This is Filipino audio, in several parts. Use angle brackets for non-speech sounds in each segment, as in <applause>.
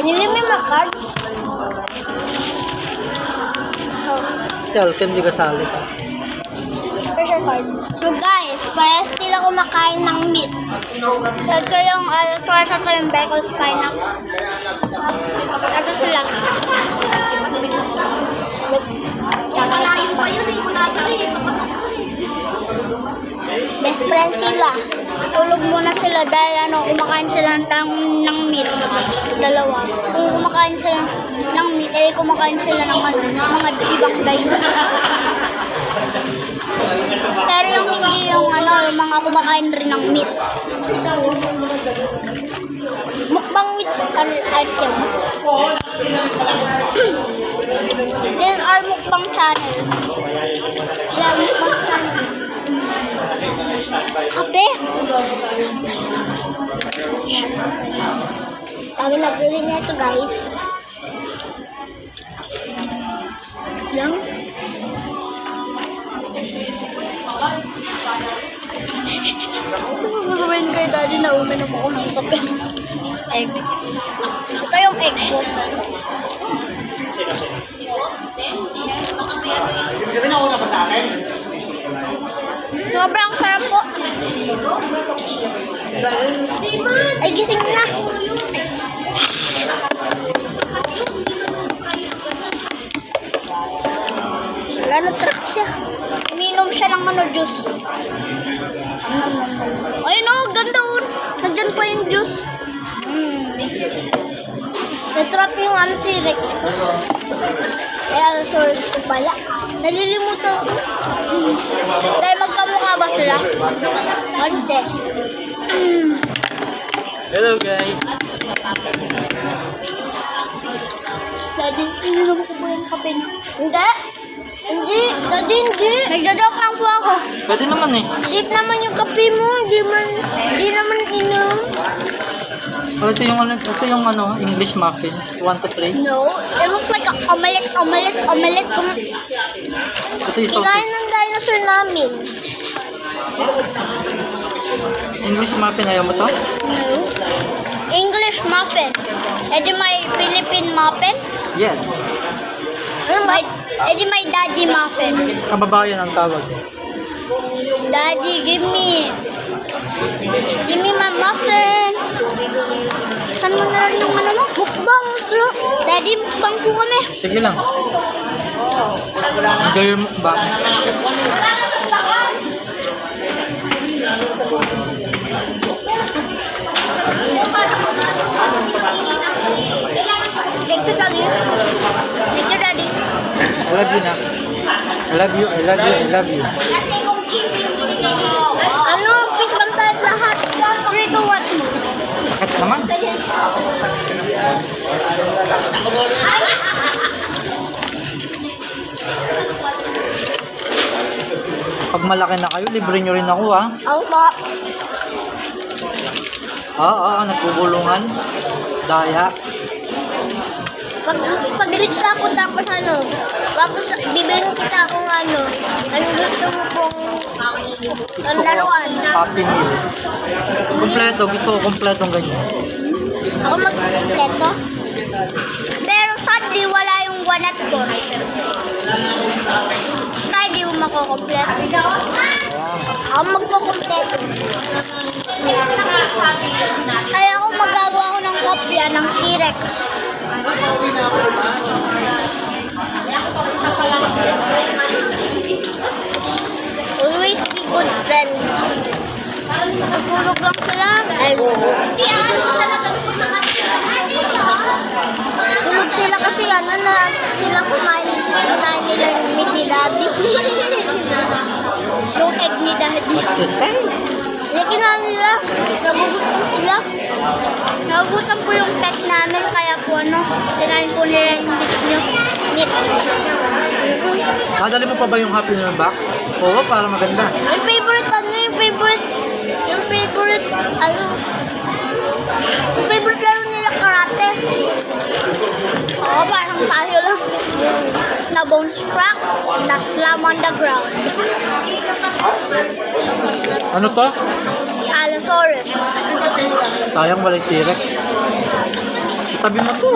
Binili mo yung card? Si Alken, di kasali. Special card. So guys, parehas sila kumakain ng meat. Ito yung Alcatraz at yung Beckles Pineapple. Ito sila. Pa. Best friend sila. Tulog muna sila dahil ano, kumakain sila ng, ng meat. Dalawa. Kung kumakain sila ng meat, eh kumakain sila ng ano, mga ibang dino. Pero yung hindi yung ano, yung mga kumakain rin ng meat. Mukbang meat ano, item. Is our mukbang channel. Yeah, mukbang. Kape. Kami nabili na ito guys. Yan. <laughs> Gagawin kay daddy na uminom ako ng kape. Egg. Ay, gising na. Wala na truck siya. Uminom siya ng ano, juice. Ay no, ganda oh. Nandyan pa yung juice. Mm. Natrap yung ano, T-Rex ko. Kaya sorry ko pala. Nalilimutan ko. Dahil magkamukha ba sila? Hindi. Hello guys. Daddy, ininom ko po yung kape. Hindi. Hindi. Daddy, hindi. Nagdadok lang po ako. Pwede naman eh. Sip naman yung kape mo. Hindi man, hindi naman inom. Oh, ito yung ano, ito yung ano, English muffin. Want to try? No. It looks like a omelette, omelette, omelette. Um, Ito yung kinain sausage. ng dinosaur namin. English muffin, ayaw mo to? No. English muffin. Edi may Philippine muffin. Yes. Ano may, edi may daddy muffin. Kababayan ang tawag. Daddy, give me. Give me my muffin. Saan mo na yung ano mo? Mukbang. Daddy, mukbang po kami. Sige lang. Enjoy your mukbang. I love you na. I love you, I love you, I love you. Ano, please bang tayo lahat? 3 to 1. Sakit naman. Pag malaki na kayo, libre nyo rin ako. Ako pa. Ah, ah, nagpupulungan. Daya. Pag, pag rich na ako, tapos ano, tapos bibigyan kita akong ano, ano gusto mo pong ang laruan. Happy meal. Kompleto, gusto ko kompletong ganyan. Ako magkompleto. Pero sadly, wala yung one at four. Kaya di mo makukompleto. Ako magkukompleto. Kaya ako magagawa ko ng kopya ng T-Rex. Sila kasi ano na sila kumain kinain nila yung meat ni daddy. <laughs> yung egg ni daddy. Just say. Yung kinain nila, nagugutom sila. Nagugutom po yung pet namin kaya po ano, kinain po nila yung meat niyo. Meat. Madali mo pa ba yung happy meal box? Oo, para maganda. Yung favorite ano, yung favorite, yung favorite, ano, yung favorite laro nila karate. Oo, tayo lang. Na bones crack, na slam on the ground. Ano to? Allosaurus. Sayang walay T-Rex. Tabi mo to.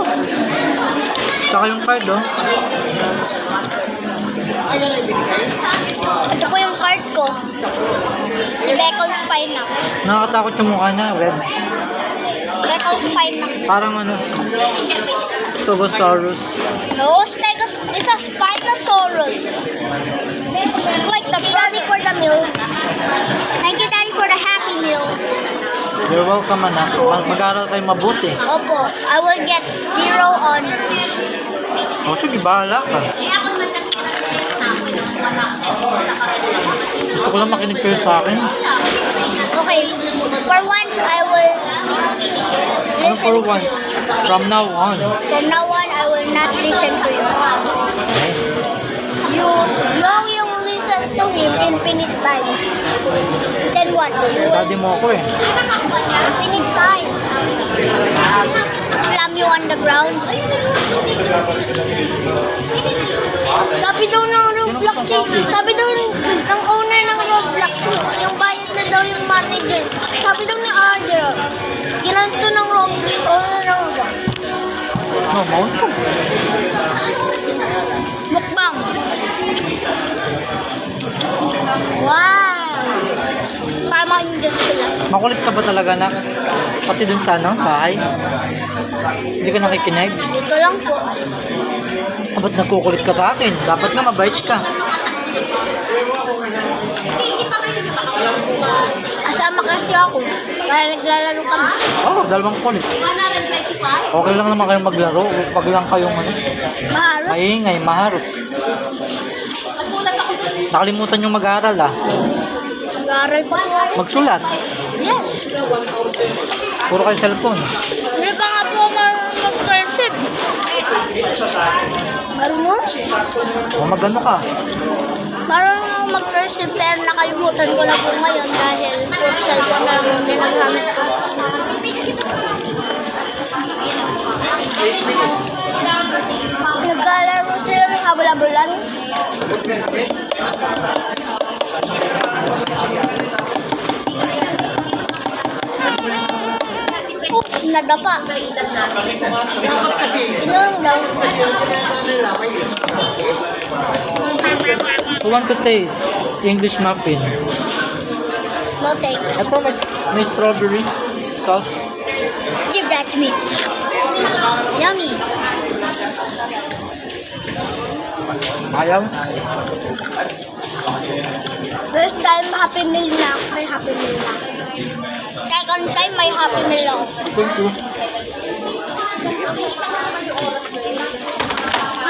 Tsaka yung card, oh. Ito po yung card ko. Si Beckles Pinax. Nakakatakot yung mukha niya, red. Beckles Pinax. Parang ano, Stegosaurus. No, Stegos is a Spinosaurus. It's like the Daddy for the meal. Thank you, Daddy, for the Happy Meal. You're welcome, anak. Mag- Mag-aaral kayo mabuti. Opo, I will get zero honors. O, sige, bahala ka. Gusto ko lang makinig kayo sa akin. Okay, for once, I will Listen. for once? From now on. From now on, I will not listen to you. You, now you will listen to him infinite times. Then what? You will Daddy mo ako eh. infinite times. Slam you on the ground. Sabi daw ng Roblox eh. Sabi daw ng No, mount ko. Mukbang. Wow! Para makinigyan sila. Makulit ka ba talaga, anak? Pati dun sa ano, bahay? Hindi ka nakikinig? Dito lang po. Ah, Ba't nagkukulit ka sa akin? Dapat nga mabait ka. Asama kasi ako. Kaya naglalaro kami. Oo, oh, dalawang kulit. Okay lang naman kayong maglaro. Pag lang kayong ano, Maharot. maingay, maharot. Nakalimutan yung mag-aaral ah. Nag-aaral pa po. Magsulat. Yes. Puro kayo cellphone. Hindi pa nga po mag-cursive. Marunong? O mag-ano ka. Marunong ako mag-cursive pero nakalimutan ko na po ngayon dahil puro cellphone na lang ginagamit ko. Nagkalaro sila ng habal-habulan. Oops, nadapa. Tinurong daw. Who want to taste English muffin? No thanks. Ito may, may strawberry sauce. Give that to me. Yummy. Ayaw? First time Happy Meal na ako. May Happy Meal na. Second time may Happy Meal ako. Thank you.